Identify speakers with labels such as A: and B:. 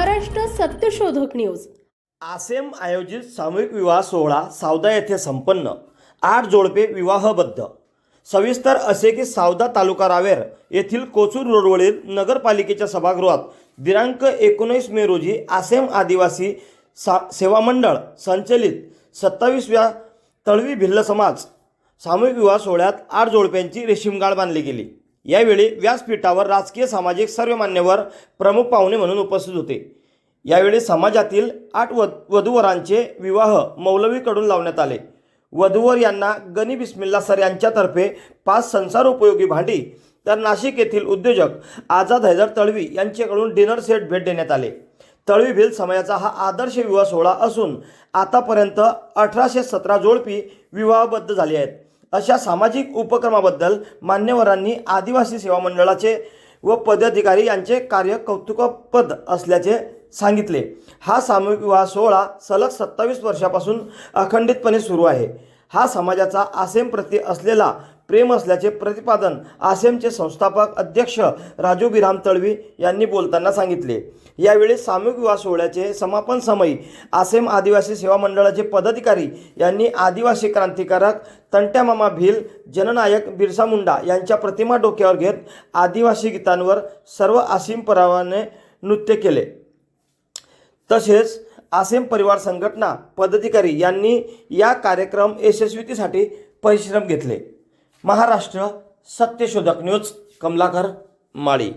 A: सत्यशोधक न्यूज.
B: आसेम आयोजित सामूहिक विवाह सोहळा सावदा येथे संपन्न. आठ जोडपे विवाहबद्ध. सविस्तर असे की सावदा तालुका रावेर येथील कोचूर रोडवरील नगरपालिकेच्या सभागृहात दिनांक एकोणीस मे रोजी आसेम आदिवासी सा सेवा मंडळ संचलित सत्तावीसव्या तळवी भिल्ल समाज सामूहिक विवाह सोहळ्यात आठ जोडप्यांची रेशीमगाळ बांधली गेली. यावेळी व्यासपीठावर राजकीय सामाजिक सर्व मान्यवर प्रमुख पाहुणे म्हणून उपस्थित होते. यावेळी समाजातील आठ वध वधूवरांचे विवाह मौलवीकडून लावण्यात आले. वधूवर यांना गनी बिस्मिल्ला सर यांच्यातर्फे पाच संसार उपयोगी भांडी तर नाशिक येथील उद्योजक आझाद हैदर तळवी यांच्याकडून डिनर सेट भेट देण्यात आले. तळवी भिल समाजाचा हा आदर्श विवाह सोहळा असून आतापर्यंत अठराशे सतरा जोडपी विवाहबद्ध झाली आहेत. अशा सामाजिक उपक्रमाबद्दल मान्यवरांनी आदिवासी सेवा मंडळाचे व पदाधिकारी यांचे कार्य कौतुकपद असल्याचे सांगितले. हा सामूहिक विवाह सोहळा सलग सत्तावीस वर्षापासून अखंडितपणे सुरू आहे. हा समाजाचा आसेमप्रती असलेला प्रेम असल्याचे प्रतिपादन आसेमचे संस्थापक अध्यक्ष राजू बिराम तळवी यांनी बोलताना सांगितले. यावेळी सामूहिक विवाह सोहळ्याचे समापन समयी आसेम आदिवासी सेवा मंडळाचे पदाधिकारी यांनी आदिवासी क्रांतिकारक तंट्यामामा भील जननायक बिरसा मुंडा यांच्या प्रतिमा डोक्यावर घेत आदिवासी गीतांवर सर्व आसीम परावाने नृत्य केले. तसेच आसेम परिवार संघटना पदाधिकारी यांनी या कार्यक्रम यशस्वीतीसाठी परिश्रम घेतले. महाराष्ट्र सत्यशोधक न्यूज कमलाकर माळी.